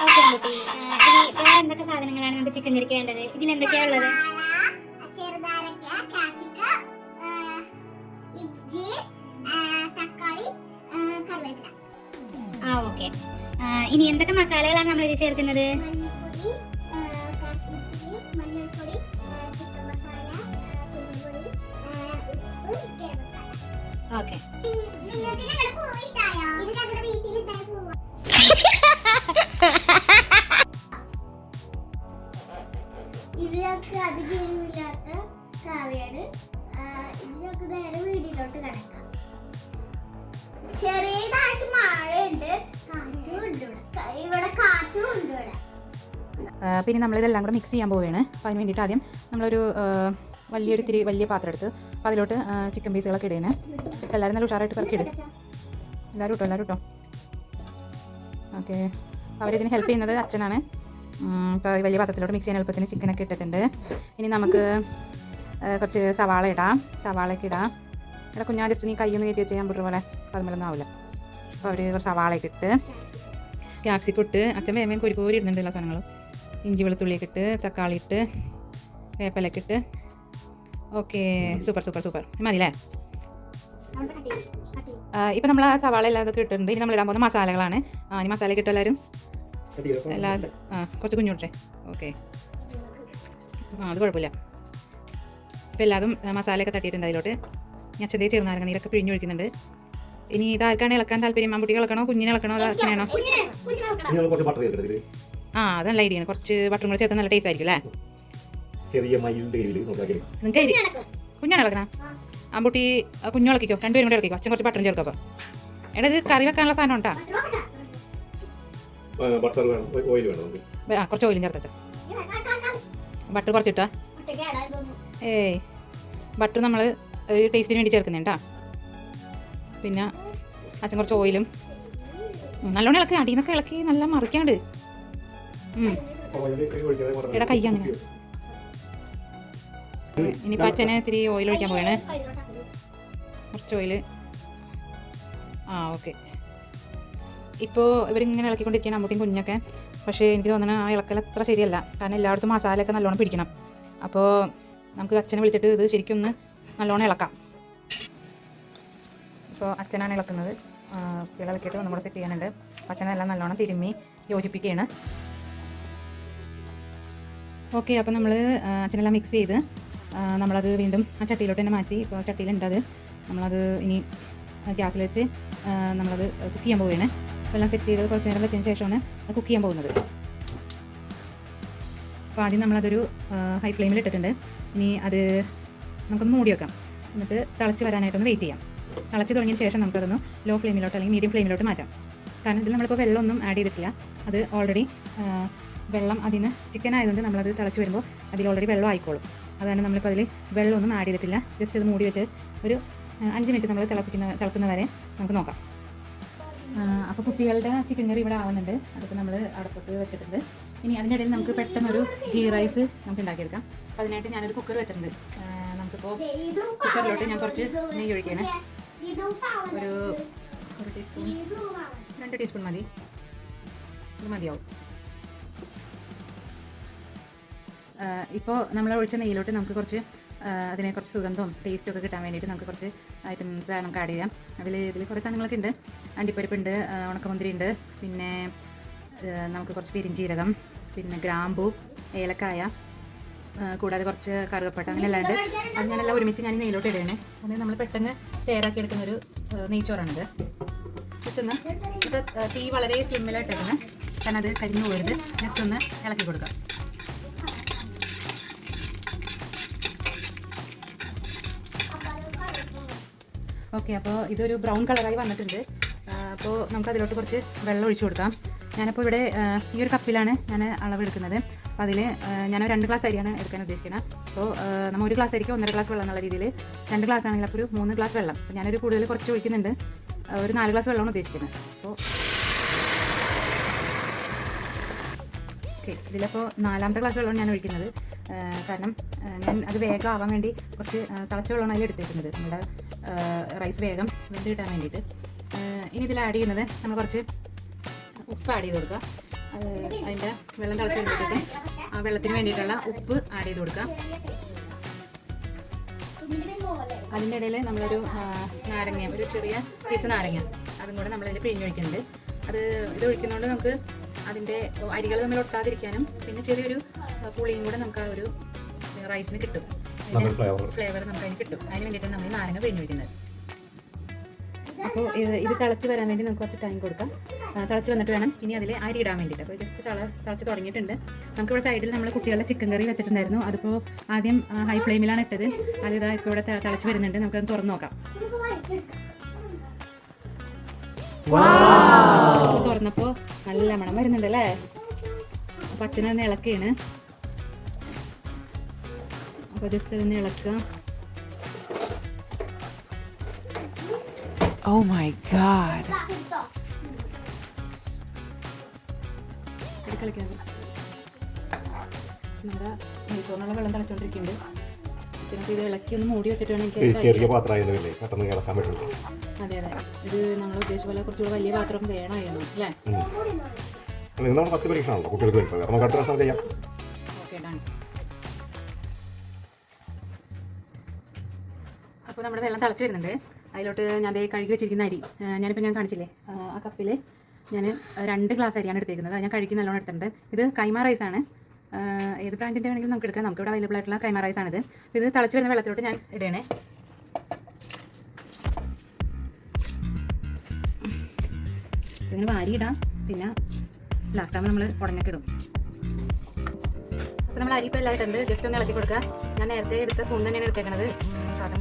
Okay. കുട്ടി ഇനി വേറെ എന്തൊക്കെ സാധനങ്ങളാണ് നമുക്ക് ചിക്കൻ കറിക്ക് വേണ്ടത് ഇതിൽ എന്തൊക്കെയാ ഉള്ളത് ആ ഓക്കെ ഇനി എന്തൊക്കെ മസാലകളാണ് നമ്മൾ ഇത് ചേർക്കുന്നത്? ഇതിലൊക്കെ അധികം എരിവില്ലാത്ത കറിയാണ് ആ, ഇതിലൊക്കെ നേരെ വീടിലോട്ട് കിടക്കാം. ചെറിയതായിട്ട് മഴയുണ്ട്. കാറ്റും ഉണ്ട് ഇവിടെ. കാറ്റും ഉണ്ട് പിന്നെ നമ്മളിതെല്ലാം കൂടെ മിക്സ് ചെയ്യാൻ പോവുകയാണ്. അപ്പോൾ അതിന് വേണ്ടിയിട്ട് ആദ്യം നമ്മളൊരു വലിയൊരു തിരി വലിയ പാത്രം എടുത്ത് അപ്പോൾ അതിലോട്ട് ചിക്കൻ പീസുകളൊക്കെ അപ്പോൾ എല്ലാവരും നല്ല ഉഷാറായിട്ട് പറക്കി ഇടും എല്ലാവരും ഇട്ടോ എല്ലാവരും ഇട്ടോ? ഓക്കെ. അവരിതിന് ഹെൽപ്പ് ചെയ്യുന്നത് അച്ഛനാണ്. ഇപ്പോൾ വലിയ പാത്രത്തിലോട്ട് മിക്സ് ചെയ്യാൻ എളുപ്പത്തിന് ചിക്കനൊക്കെ ഇട്ടിട്ടുണ്ട്. ഇനി നമുക്ക് കുറച്ച് സവാള ഇടാം. സവാളയൊക്കെ ഇടാം. ഇവിടെ കുഞ്ഞാ ജസ്റ്റ് നീ കയ്യൊന്ന് കയറ്റി വെച്ച് ഞാൻ പോലെ പതിമൂലൊന്നും ആവില്ല അപ്പോൾ അവർ കുറച്ച് സവാളയൊക്കെ ഇട്ട് ക്യാപ്സിക്കം ഇട്ട് അച്ഛൻ വേമയും കോരി കോരി ഇടുന്നുണ്ട് എല്ലാ സാധനങ്ങളും. ഇഞ്ചി വെളുത്തുള്ളിയൊക്കെ ഇട്ട് തക്കാളി ഇട്ട് വേപ്പലൊക്കെ ഇട്ട്. ഓക്കെ സൂപ്പർ സൂപ്പർ സൂപ്പർ മതിയല്ലേ ഇപ്പം നമ്മൾ ആ സവാള എല്ലാം ഇതൊക്കെ ഇട്ടിട്ടുണ്ട്. ഇനി നമ്മൾ ഇടാൻ പോകുന്ന മസാലകളാണ്. ആ ഇനി മസാല കിട്ടും എല്ലാവരും എല്ലാ ഇത് ആ കുറച്ച് കുഞ്ഞുട്ടെ ഓക്കെ. ആ അത് കുഴപ്പമില്ല. ഇപ്പം എല്ലാതും മസാലയൊക്കെ തട്ടിയിട്ടുണ്ട് അതിലോട്ട്. ഞാൻ ചെറിയ ചെറുനാരങ്ങ നീരൊക്കെ പിഴിഞ്ഞ് ഒഴിക്കുന്നുണ്ട്. ഇനി ഇതാർക്കാണ് ഇളക്കാൻ താല്പര്യം? ആൺകുട്ടിക്ക് ഇളക്കണോ? കുഞ്ഞിനെ ഇളക്കണോ? അത് അച്ഛനാണോ ആ അത് നല്ല ഐഡിയ ആണ്. കുറച്ച് ബട്ടറും കൂടെ ചേർത്ത് നല്ല ടേസ്റ്റ് ആയിരിക്കും അല്ലേ? ചെറിയ നിങ്ങൾക്ക്. കുഞ്ഞാണ് ഇളക്കണ? ആൺകുട്ടി കുഞ്ഞു ഇളക്കിക്കോ. രണ്ടുപേരും കൂടെ ഇളക്കിക്കോ. അച്ഛൻ കുറച്ച് ബട്ടറും ചേർക്കോ അപ്പോൾ എടാ ഇത് കറി വെക്കാനുള്ള സാധനം ഉണ്ടാ. ബട്ടർ വേണം ഓയിൽ വേണം നമുക്ക് കുറച്ച് ഓയിലും ചേർത്തച്ച. ബട്ടർ കുറച്ചിട്ടാ. ഏയ് ബട്ടർ നമ്മൾ ഒരു ടേസ്റ്റിന് വേണ്ടി ചേർക്കുന്നുണ്ടാ പിന്നെ അച്ഛൻ കുറച്ച് ഓയിലും നല്ലോണം ഇളക്കി അടിയിൽ നിന്നൊക്കെ ഇളക്കി നല്ല മറിക്കാണ്ട്. എടാ, കൈ അങ്ങനെ. ഇനിയിപ്പോൾ അച്ഛനെ ഇത്തിരി ഓയിൽ ഒഴിക്കാൻ പോവാണ് കുറച്ച് ഓയിൽ ആ ഓക്കെ ഇപ്പോൾ ഇവരിങ്ങനെ ഇളക്കിക്കൊണ്ടിരിക്കുകയാണ് അമ്മൂട്ടിയും കുഞ്ഞൊക്കെ. പക്ഷേ എനിക്ക് തോന്നുന്നത് ആ ഇളക്കൽ അത്ര ശരിയല്ല. കാരണം എല്ലായിടത്തും മസാലയൊക്കെ നല്ലോണം പിടിക്കണം. അപ്പോൾ നമുക്ക് അച്ഛനെ വിളിച്ചിട്ട് ഇത് ശരിക്കും ഒന്ന് നല്ലോണം ഇളക്കാം. ഇപ്പോൾ അച്ഛനാണ് ഇളക്കുന്നത്. ഇളക്കിയിട്ട് ഒന്നും കൂടെ സെറ്റ് ചെയ്യാനുണ്ട്. അച്ഛനെല്ലാം നല്ലോണം തിരുമ്മി യോജിപ്പിക്കുകയാണ്. ഓക്കെ അപ്പോൾ നമ്മൾ അച്ഛനെല്ലാം മിക്സ് ചെയ്ത് നമ്മളത് വീണ്ടും ആ ചട്ടിയിലോട്ട് തന്നെ മാറ്റി. ഇപ്പോൾ ചട്ടിയിലുണ്ടത് നമ്മളത് ഇനി ഗ്യാസിൽ വെച്ച് നമ്മളത് കുക്ക് ചെയ്യാൻ പോവുകയാണ്. എല്ലാം സെറ്റ് ചെയ്ത് കുറച്ച് നേരം വെച്ചതിന് ശേഷമാണ് കുക്ക് ചെയ്യാൻ പോകുന്നത്. അപ്പോൾ ആദ്യം നമ്മളതൊരു ഹൈ ഫ്ലെയിമിൽ ഇട്ടിട്ടുണ്ട്. ഇനി അത് നമുക്കൊന്ന് മൂടി വെക്കാം. എന്നിട്ട് തിളച്ച് വരാനായിട്ടൊന്ന് വെയിറ്റ് ചെയ്യാം. തിളച്ച് തുടങ്ങിയതിന് ശേഷം നമുക്കതൊന്ന് ലോ ഫ്ലെയിമിലോട്ട് അല്ലെങ്കിൽ മീഡിയം ഫ്ലെയിമിലോട്ട് മാറ്റാം. കാരണം ഇതിൽ നമ്മളിപ്പോൾ വെള്ളമൊന്നും ആഡ് ചെയ്തിട്ടില്ല. അത് ഓൾറെഡി വെള്ളം അതിന് ചിക്കൻ ആയതുകൊണ്ട് നമ്മളത് തിളച്ച് വരുമ്പോൾ അതിൽ ഓൾറെഡി വെള്ളം ആയിക്കോളും. അതാണ് നമ്മളിപ്പോൾ അതിൽ വെള്ളമൊന്നും ആഡ് ചെയ്തിട്ടില്ല. ജസ്റ്റ് അത് മൂടി വെച്ച് ഒരു അഞ്ച് മിനിറ്റ് നമ്മൾ തിളപ്പിക്കുന്ന തിളക്കുന്ന വരെ നമുക്ക് നോക്കാം. അപ്പോൾ കുട്ടികളുടെ ചിക്കൻ കറി ഇവിടെ ആവുന്നുണ്ട്. അതിപ്പോൾ നമ്മൾ അടുപ്പത്ത് വെച്ചിട്ടുണ്ട്. ഇനി അതിന്റെ ഇടയിൽ നമുക്ക് പെട്ടെന്നൊരു ഗീ റൈസ് നമുക്ക് ഉണ്ടാക്കിയെടുക്കാം. അപ്പോൾ അതിനായിട്ട് ഞാനൊരു കുക്കർ വെച്ചിട്ടുണ്ട്. നമുക്കിപ്പോൾ കുക്കറിലോട്ട് ഞാൻ കുറച്ച് നെയ്യ് ഒഴിക്കുകയാണ്. ഒരു ഒരു ടീസ്പൂൺ. രണ്ട് ടീസ്പൂൺ മതി. ഇത് മതിയാവും. ഇപ്പോൾ നമ്മൾ ഒഴിച്ച നെയ്യിലോട്ട് നമുക്ക് കുറച്ച് അതിനെ കുറച്ച് സുഗന്ധവും ടേസ്റ്റും ഒക്കെ കിട്ടാൻ വേണ്ടിയിട്ട് നമുക്ക് കുറച്ച് ഐറ്റംസ് നമുക്ക് ആഡ് ചെയ്യാം. അതിൽ ഇതിൽ കുറേ സാധനങ്ങളൊക്കെ ഉണ്ട്. അണ്ടിപ്പരിപ്പുണ്ട് ഉണക്കമുന്തിരി ഉണ്ട്. പിന്നെ നമുക്ക് കുറച്ച് പെരിഞ്ചീരകം പിന്നെ ഗ്രാമ്പു ഏലക്കായ കൂടാതെ കുറച്ച് കറുകപ്പട്ട അങ്ങനെ അല്ലാണ്ട് അത് ഞാനെല്ലാം ഒരുമിച്ച് ഞാൻ നെയ്യിലോട്ട് ഇടുകയാണ് അത് നമ്മൾ പെട്ടെന്ന് തയ്യാറാക്കി എടുക്കുന്ന ഒരു നെയ്ച്ചോറാണിത്. ഇതൊന്ന് ഇത് തീ വളരെ സ്ലിമ്മിലായിട്ടേക്കണം കാരണം അത് കരിഞ്ഞു പോയത് ജസ്റ്റ് ഒന്ന് ഇളക്കി കൊടുക്കാം. ഓക്കെ അപ്പോൾ ഇതൊരു ബ്രൗൺ കളറായി വന്നിട്ടുണ്ട്. അപ്പോൾ നമുക്ക് അതിലോട്ട് കുറച്ച് വെള്ളം ഒഴിച്ചു കൊടുക്കാം. ഞാനിപ്പോൾ ഇവിടെ ഈ ഒരു കപ്പിലാണ് ഞാൻ അളവെടുക്കുന്നത്. അപ്പോൾ അതിൽ ഞാൻ രണ്ട് ഗ്ലാസ് അരിയാണ് എടുക്കാൻ ഉദ്ദേശിക്കുന്നത് അപ്പോൾ നമ്മൾ ഒരു ഗ്ലാസ് അരിക്ക് ഒന്നര ഗ്ലാസ് വെള്ളം എന്നുള്ള രീതിയിൽ രണ്ട് ഗ്ലാസ് ആണെങ്കിൽ അപ്പോൾ ഒരു മൂന്ന് ഗ്ലാസ് വെള്ളം. അപ്പോൾ ഞാനൊരു കൂടുതൽ കുറച്ച് ഒഴിക്കുന്നുണ്ട്. ഒരു നാല് ഗ്ലാസ് വെള്ളമാണ് ഉദ്ദേശിക്കുന്നത്. അപ്പോൾ ഓക്കെ ഇതിലപ്പോൾ നാലാമത്തെ ഗ്ലാസ് വെള്ളമാണ് ഞാൻ ഒഴിക്കുന്നത്. കാരണം ഞാൻ അത് വേഗം ആവാൻ വേണ്ടി കുറച്ച് തിളച്ച വെള്ളമാണ് അതിൽ എടുത്തേക്കുന്നത്. നമ്മുടെ റൈസ് വേഗം വെന്ത് കിട്ടാൻ വേണ്ടിയിട്ട് ഇനി ഇതിൽ ആഡ് ചെയ്യുന്നത് നമ്മൾ കുറച്ച് ഉപ്പ് ആഡ് ചെയ്ത് കൊടുക്കുക. അത് അതിന്റെ വെള്ളം തിളച്ച് കൊടുത്തിട്ട് ആ വെള്ളത്തിന് വേണ്ടിയിട്ടുള്ള ഉപ്പ് ആഡ് ചെയ്ത് കൊടുക്കുക. അതിന്റെ ഇടയിൽ നമ്മളൊരു നാരങ്ങ ഒരു ചെറിയ പീസ് നാരങ്ങ അതും കൂടെ നമ്മളതിൽ പിഴിഞ്ഞൊഴിക്കുന്നുണ്ട് അത് ഇത് ഒഴിക്കുന്നതുകൊണ്ട് നമുക്ക് അതിന്റെ അരികൾ തമ്മിൽ ഒട്ടാതിരിക്കാനും പിന്നെ ചെറിയൊരു പുളിയും കൂടെ നമുക്ക് ആ ഒരു റൈസിന് കിട്ടും. ഫ്ലേവർ നമുക്ക് അതിന് കിട്ടും. അതിന് വേണ്ടിയിട്ടാണ് നമ്മൾ നാരങ്ങ പിഴിഞ്ഞ് വയ്ക്കുന്നത് അപ്പോൾ ഇത് തിളച്ച് വരാൻ വേണ്ടി നമുക്ക് കുറച്ച് ടൈം കൊടുക്കാം. തിളച്ച് വന്നിട്ട് വേണം. ഇനി അതിൽ അരി ഇടാൻ വേണ്ടിയിട്ട്. അപ്പോൾ ജസ്റ്റ് തിള തിളച്ച് തുടങ്ങിയിട്ടുണ്ട്. നമുക്കിവിടെ സൈഡിൽ നമ്മൾ കുട്ടികളുടെ ചിക്കൻ കറി വെച്ചിട്ടുണ്ടായിരുന്നു. അതിപ്പോൾ ആദ്യം ഹൈ ഫ്ലെയിമിലാണ് ഇട്ടത്. അത് ഇതാ ഇപ്പോൾ ഇവിടെ തിളച്ച് വരുന്നുണ്ട്. നമുക്കത് തുറന്ന് നോക്കാം. തുറന്നപ്പോൾ നല്ല മണം വരുന്നുണ്ട് അല്ലേ അപ്പം അച്ഛനെ ഇളക്കുകയാണ് അപ്പോൾ ജസ്റ്റ് ഇളക്കുക. ഓ മൈ ഗാഡ് നമ്മുടെ നെയ്ച്ചോറിനുള്ള വെള്ളം തിളച്ചോണ്ടിരിക്കുന്നുണ്ട്. പിന്നെ ഇത് ഇളക്കി ഒന്ന് മൂടി വെച്ചിട്ട് വേണമെങ്കിൽ ചെറിയ പെട്ടെന്ന് ഇളക്കാൻ പറ്റുള്ളൂ. അതെ അതെ. ഇത് നമ്മൾ ഉദ്ദേശിച്ച പോലെ കുറച്ചുകൂടെ വലിയ പാത്രം വേണമായിരുന്നു അല്ലേ? ഫസ്റ്റ് പരീക്ഷണമാണല്ലോ. കുട്ടികൾക്ക് വേണ്ടി നമുക്ക് അടുത്ത പ്രാവശ്യം ചെയ്യാം. അപ്പോൾ നമ്മുടെ വെള്ളം തിളച്ച് വരുന്നുണ്ട് അതിലോട്ട് ഞാൻ ദേ കഴുകി വെച്ചിരിക്കുന്ന അരി ഞാനിപ്പോൾ ഞാൻ കാണിച്ചില്ലേ ആ, കപ്പിൽ ഞാൻ രണ്ട് ഗ്ലാസ് അരിയാണ് എടുത്തേക്കുന്നത്. അത് ഞാൻ കഴുകി നല്ലോണം എടുത്തിട്ടുണ്ട്. ഇത് കൈമ റൈസാണ് ഏത് ബ്രാൻഡിന്റെ വേണമെങ്കിലും നമുക്ക് എടുക്കാം. നമുക്ക് ഇവിടെ അവൈലബിൾ ആയിട്ടുള്ള കൈമ റൈസാണിത് ഇത്. തിളച്ച് വരുന്ന വെള്ളത്തിലോട്ട് ഞാൻ ഇടണേ ഇതിങ്ങനെ വാരി ഇടാം. പിന്നെ ലാസ്റ്റ് ആകുമ്പോൾ നമ്മൾ ഉടനൊക്കെ ഇടും. അപ്പോൾ നമ്മൾ അരി ഇപ്പോൾ എല്ലാം ഇട്ടുണ്ട് ജസ്റ്റ് ഒന്ന് ഇളക്കി കൊടുക്കുക. ഞാൻ നേരത്തെ എടുത്ത സ്പൂൺ തന്നെയാണ് എടുത്തേക്കണത്.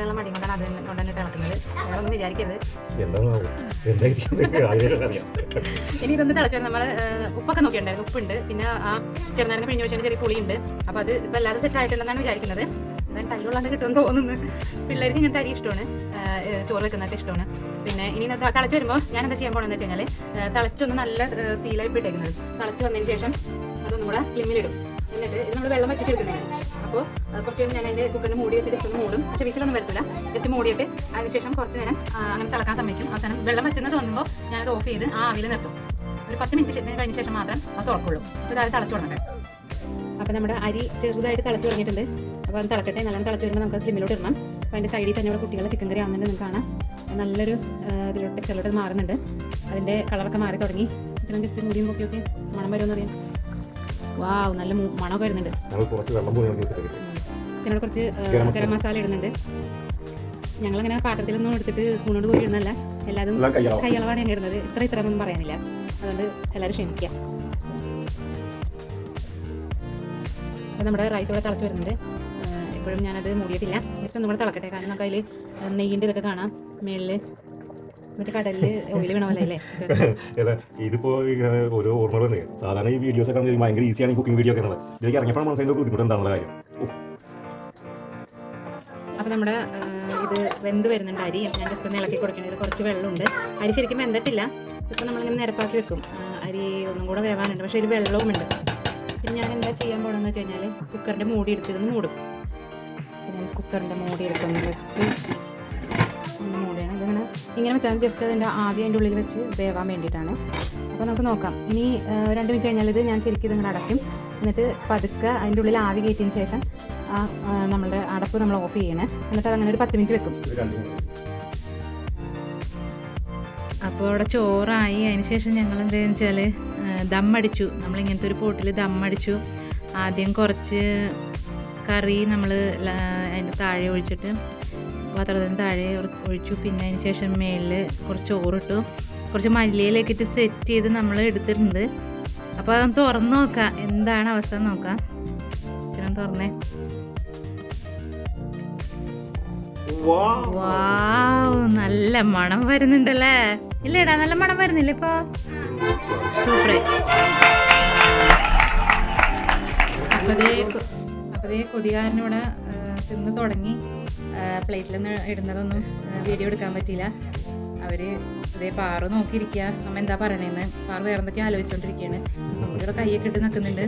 വെള്ളം മടി കൊണ്ടാണ് അത് കൊണ്ട് തന്നെ ഇളക്കുന്നത് വേറെ വിചാരിക്കരുത് ഇനി ഇതൊന്ന് തിളച്ചാൽ നമ്മൾ ഉപ്പൊക്കെ നോക്കിയിട്ടുണ്ടായിരുന്നു. ഉപ്പുണ്ട്. പിന്നെ ആ ചെറുനാരങ്ങ പിഴിഞ്ഞ് വെച്ചാൽ ചെറിയ പുളിയുണ്ട്. അപ്പോൾ അത് ഇപ്പൊ അല്ലാതെ സെറ്റ് ആയിട്ടുണ്ടെന്നാണ് വിചാരിക്കുന്നത്. എന്തായാലും തല്ലുള്ളാണ്ട് കിട്ടുമെന്ന് തോന്നുന്നു. പിള്ളേർക്ക് ഇങ്ങനത്തെ അരി ഇഷ്ടമാണ്. ചോറ് വെക്കുന്നതൊക്കെ ഇഷ്ടമാണ്. പിന്നെ ഇനി തിളച്ച് വരുമ്പോൾ ഞാൻ എന്താ ചെയ്യാൻ പോകണമെന്ന് വെച്ച് കഴിഞ്ഞാൽ തിളച്ചൊന്ന് നല്ല തീയിലായി ഇട്ടേക്കുന്നത് തിളച്ച് വന്നതിന് ശേഷം അതൊന്നും കൂടെ സ്ലിമ്മിലിടും എന്നിട്ട് നമ്മൾ വെള്ളം വറ്റിച്ചെടുക്കുന്നതാണ്. അപ്പോൾ കുറച്ച് നേരം ഞാൻ അതിന്റെ കുക്കറിന് മൂടി വെച്ച് ജസ്റ്റ് ഒന്ന് മൂടും. പക്ഷേ വിസിലൊന്നും വരത്തില്ല. ജസ്റ്റ് മൂടിയിട്ട് അതിനുശേഷം കുറച്ച് നേരം അങ്ങനെ തിളക്കാൻ സമയത്തും അവസാനം വെള്ളം വറ്റുന്നത് തോന്നുമ്പോൾ ഞാനത് ഓഫ് ചെയ്ത് ആ ആവിയിൽ നിർത്തും. ഒരു പത്ത് മിനിറ്റ് കഴിഞ്ഞ ശേഷം മാത്രം അത് തുറക്കുള്ളൂ. അപ്പോൾ അത് തിളച്ചു തുടങ്ങട്ടെ. അപ്പോൾ നമ്മുടെ അരി ചെറുതായിട്ട് തിളച്ചു തുടങ്ങിയിട്ടുണ്ട്. അപ്പോൾ അത് തിളക്കട്ടെ. നല്ലോണം തിളച്ചു വരുമ്പോൾ നമുക്ക് സ്ലിമിലോട്ട് ഇടണം. അപ്പോൾ അതിന്റെ സൈഡിൽ തന്നെ ഇവിടെ കുട്ടികളെ ചിക്കൻ കറി ആവുന്നുണ്ട് നിങ്ങൾക്ക് കാണാം. നല്ലൊരു ഇതിലോട്ട് ചെറുതായിട്ട് മാറുന്നുണ്ട്. അതിന്റെ കളറൊക്കെ മാറി തുടങ്ങി. ഇത്രയും ജസ്റ്റ് മുടിയും പൊക്കിയൊക്കെ മണം വരുമെന്ന് അറിയാം വാവ് നല്ല മണമൊക്കെ വരുന്നുണ്ട്. ഇതിനോട് കുറച്ച് ഗരം മസാല. ഇടുന്നുണ്ട്. ഞങ്ങളങ്ങനെ പാത്രത്തിലൊന്നും എടുത്തിട്ട് സ്പൂണോട് പോയി ഇടുന്നല്ല എല്ലാതും കൈയളവാണ് ഞങ്ങൾ ഇടുന്നത്. ഇത്ര ഇത്ര ഒന്നും പറയാനില്ല. അതുകൊണ്ട് എല്ലാവരും ക്ഷമിക്കുക. അപ്പോൾ നമ്മുടെ റൈസ് ഇവിടെ തിളച്ച് വരുന്നുണ്ട്. എപ്പോഴും ഇപ്പോഴും ഞാനത് മൂടിയിട്ടില്ല. ജസ്റ്റ് ഒന്നും കൂടെ തിളക്കട്ടെ. കാരണം നമുക്ക് അതിൽ നെയ്യിന്റെ ഇതൊക്കെ കാണാം. മേളിൽ അല്ലേ ഇതിപ്പോ ഇങ്ങനെ ഓരോ ഓർമ്മകൾ വന്നേ സാധാരണ ഈ വീഡിയോസ് ഒക്കെ ഭയങ്കര ഈസിയാണ് കുക്കിംഗ് വീഡിയോ ഒക്കെ എന്നുള്ളത് ഇതിലേക്ക് ഇറങ്ങിയപ്പോൾ മനസ്സിലായി ബുദ്ധിമുട്ട് എന്താണുള്ള കാര്യം. അപ്പൊ നമ്മുടെ ഇത് വെന്ത് വരുന്നുണ്ട് അരി. ഞാൻ ജസ്റ്റ് ഒന്ന് ഇളക്കി കൊടുക്കണത് കുറച്ച് വെള്ളമുണ്ട്. അരി ശരിക്കും വെന്തിട്ടില്ല. ഇപ്പൊ നമ്മളിങ്ങനെ നിരപ്പാക്കി വെക്കും. അരി ഒന്നും കൂടെ വേവാനുണ്ട്. പക്ഷേ ഇതിൽ വെള്ളവുമുണ്ട് പിന്നെ ഞാൻ എന്താ ചെയ്യാൻ പോകണമെന്ന് വെച്ച് കഴിഞ്ഞാൽ കുക്കറിന്റെ മൂടി എടുത്തിരുന്ന് മൂടും. കുക്കറിന്റെ ഞാൻ കുക്കറിന്റെ മൂടി എടുക്കുന്നു ജസ്റ്റ് ഒന്ന് മൂടിയാണ് ഇതിങ്ങനെ ഇങ്ങനെ വെച്ചാൽ ജസ്റ്റ് അതിന്റെ ആദ്യം അതിന്റെ ഉള്ളിൽ വെച്ച് വേവാൻ വേണ്ടിയിട്ടാണ്. അപ്പോൾ നമുക്ക് നോക്കാം. ഇനി രണ്ട് മിനിറ്റ് കഴിഞ്ഞാൽ ഇത് ഞാൻ ശരിക്കും ഇതിങ്ങനെ അടയ്ക്കും. എന്നിട്ട് പതുക്കെ അതിന്റെ ഉള്ളിൽ ആവി കയറ്റിയതിന് ശേഷം ആ നമ്മുടെ അടപ്പ് നമ്മൾ ഓഫ് ചെയ്യണേ. എന്നിട്ട് അതങ്ങനെ ഒരു പത്ത് മിനിറ്റ് വെക്കും. അപ്പോൾ അവിടെ ചോറായി. അതിന് ശേഷം ഞങ്ങൾ എന്താണെന്ന് വെച്ചാൽ ദമ്മടിച്ചു. നമ്മളിങ്ങനത്തെ ഒരു പോട്ടിൽ ദമ്മടിച്ചു. ആദ്യം കുറച്ച് കറി നമ്മൾ അതിന്റെ താഴെ ഒഴിച്ചിട്ട് പാത്രത്തിന് താഴെ ഒഴിച്ചു. പിന്നെ അതിന് ശേഷം മേളിൽ കുറച്ച് ചോറിട്ടു. കുറച്ച് മല്ലിയിലൊക്കെ ഇട്ട് സെറ്റ് ചെയ്ത് നമ്മൾ എടുത്തിട്ടുണ്ട്. അപ്പോൾ അതൊന്ന് തുറന്ന് നോക്കാം. എന്താണ് അവസ്ഥ നോക്കാം. ഇച്ചിരി തുറന്നേ. വാവ് നല്ല മണം വരുന്നുണ്ടല്ലേ? ഇല്ലേടാ നല്ല മണം വരുന്നില്ല ഇപ്പൊ? സൂപ്പർ അപ്പതേ അപ്പതേ കൊതികാരനിവിടെ തിന്ന് തുടങ്ങി. പ്ലേറ്റിൽ നിന്ന് ഇടുന്നതൊന്നും വീഡിയോ എടുക്കാൻ പറ്റിയില്ല. അവർ അതേ പാറു നോക്കിയിരിക്കുക നമ്മ എന്താ പറയണേന്ന്? പാറു വേറെ എന്തൊക്കെയോ ആലോചിച്ചുകൊണ്ടിരിക്കുകയാണ് നമ്മളിവിടെ കൈയൊക്കെ ഇട്ട് നിൽക്കുന്നുണ്ട്.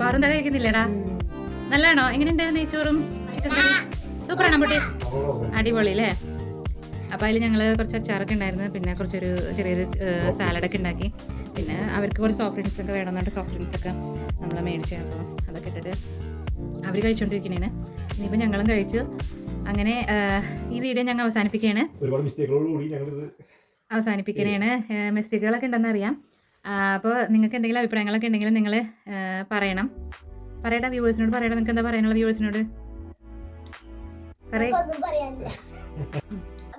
പാറു എന്താ കഴിക്കുന്നില്ലടാ? നല്ലതാണോ? എങ്ങനെയുണ്ട് നെയ്ച്ചോറും ചിക്കൻ കറി? സൂപ്പറാണോ നമ്മുടെ അടിപൊളി അല്ലേ? അപ്പോൾ അതിൽ ഞങ്ങൾ കുറച്ച് അച്ചാറൊക്കെ ഉണ്ടായിരുന്നു. പിന്നെ കുറച്ചൊരു ചെറിയൊരു സാലഡൊക്കെ ഉണ്ടാക്കി. പിന്നെ അവർക്ക് കുറച്ച് സോഫ്റ്റ് ഡ്രിങ്ക്സ് ഒക്കെ വേണമെന്നുണ്ട് സോഫ്റ്റ് ഡ്രിങ്ക്സ് ഒക്കെ നമ്മൾ മേടിച്ചു അപ്പോൾ അതൊക്കെ ഇട്ടിട്ട് അവർ കഴിച്ചുകൊണ്ടിരിക്കുന്നതാണ് ഇനിയിപ്പോൾ ഞങ്ങളും കഴിച്ചു. അങ്ങനെ ഈ വീഡിയോ ഞങ്ങൾ അവസാനിപ്പിക്കുകയാണ്. ഒരുപാട് മിസ്റ്റേക്കുകളോടുകൂടി ഞങ്ങളിത് അവസാനിപ്പിക്കണേണ് മിസ്റ്റേക്കുകളൊക്കെ ഉണ്ടെന്ന് അറിയാം. അപ്പോൾ നിങ്ങൾക്ക് എന്തെങ്കിലും അഭിപ്രായങ്ങളൊക്കെ ഉണ്ടെങ്കിൽ നിങ്ങൾ പറയണം. പറയടാ വ്യൂവേഴ്സിനോട് പറയടാ. നിങ്ങൾക്ക് എന്താ പറയാനുള്ള വ്യൂവേഴ്സിനോട്? ഒന്നും പറയാനില്ല.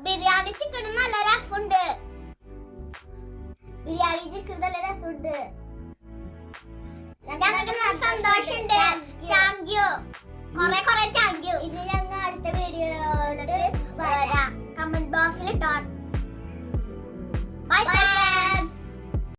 ബിരിയാണി ചിക്കൻ നല്ല രസമുണ്ട്. ബിരിയാണി ചിക്കൻ നല്ല രസമുണ്ട്. ഞങ്ങൾക്ക് നല്ല സന്തോഷമുണ്ട്. താങ്ക് യു കൊറേ കൊറേ താങ്ക് യു ഇനി ഞങ്ങൾ അടുത്ത വീഡിയോയിലോട്ട് വരാം. കമന്റ് ബോക്സിൽ ഇട്ടോ ബൈ ബൈ